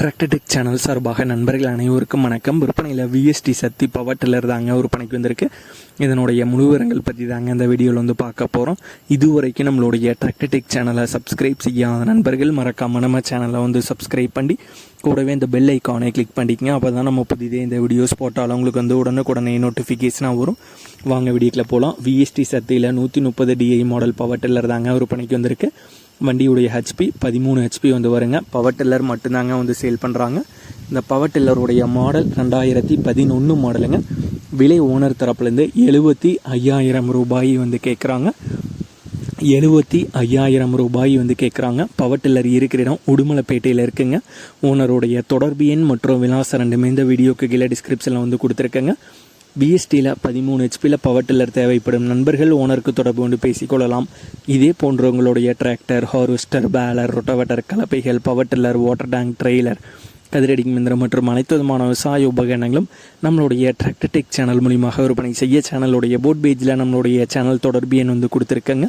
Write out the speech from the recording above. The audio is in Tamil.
டிராக்டர்டெக் சேனல் சார்பாக நண்பர்கள் அனைவருக்கும் வணக்கம். விற்பனையில் விஎஸ்டி சக்தி பவர் டில்லர் தாங்க விற்பனைக்கு வந்திருக்கு. இதனுடைய முழுவரங்கள் பற்றி தாங்க இந்த வீடியோவில் வந்து பார்க்க போகிறோம் இதுவரைக்கும் நம்மளுடைய டிராக்டர்டெக் சேனலை சப்ஸ்கிரைப் செய்யாத நண்பர்கள் மறக்காம நம்ம சேனலை வந்து சப்ஸ்கிரைப் பண்ணி கூடவே இந்த பெல் ஐக்கானை கிளிக் பண்ணிக்கங்க அப்போ தான் நம்ம புதிதே இந்த வீடியோஸ் போட்டாலும் உங்களுக்கு வந்து உடனுக்குடனே நோட்டிஃபிகேஷனாக வரும். வாங்க வீடியோக்கில் போகலாம் விஎஸ்டி சக்தியில் நூற்றி முப்பது டிஐ மாடல் பவர் டில்லர் தாங்க விற்பனைக்கு வந்திருக்கு. வண்டியுடைய ஹெச்பி பதிமூணு ஹெச்பி வந்து வருங்க. பவர் டில்லர் மட்டும்தாங்க வந்து சேல் பண்ணுறாங்க இந்த பவர் டில்லருடைய மாடல் ரெண்டாயிரத்தி பதினொன்று மாடலுங்க விலை ஓனர் தரப்புலேருந்து எழுபத்தி ஐயாயிரம் ரூபாய் வந்து கேட்குறாங்க எழுபத்தி ஐயாயிரம் ரூபாய் வந்து கேட்குறாங்க பவர் டில்லர் இருக்கிற இடம் உடுமலைப்பேட்டையில் இருக்குங்க. ஓனருடைய தொடர்பு எண் மற்றும் விலாசம் ரெண்டுமே இந்த வீடியோக்கு கீழே டிஸ்கிரிப்ஷனில் வந்து கொடுத்துருக்கேங்க. பிஎஸ்டியில் பதிமூணு ஹெச்பியில் பவர் டில்லர் தேவைப்படும். நண்பர்கள் ஓனருக்கு தொடர்பு கொண்டு பேசிக்கொள்ளலாம். இதே போன்றவங்களுடைய tractor harvester baler rotavator கலப்பைகள் power tiller water tank trailer கதிரடி மிந்திரம் மற்றும் அனைத்து விதமான விவசாய உபகரணங்களும் நம்மளுடைய டிராக்டர் டெக் சேனல் மூலியமாக விற்பனை செய்ய சேனலுடைய போட் பேஜில் நம்மளுடைய சேனல் தொடர்பு எண் வந்து கொடுத்துருக்கங்க.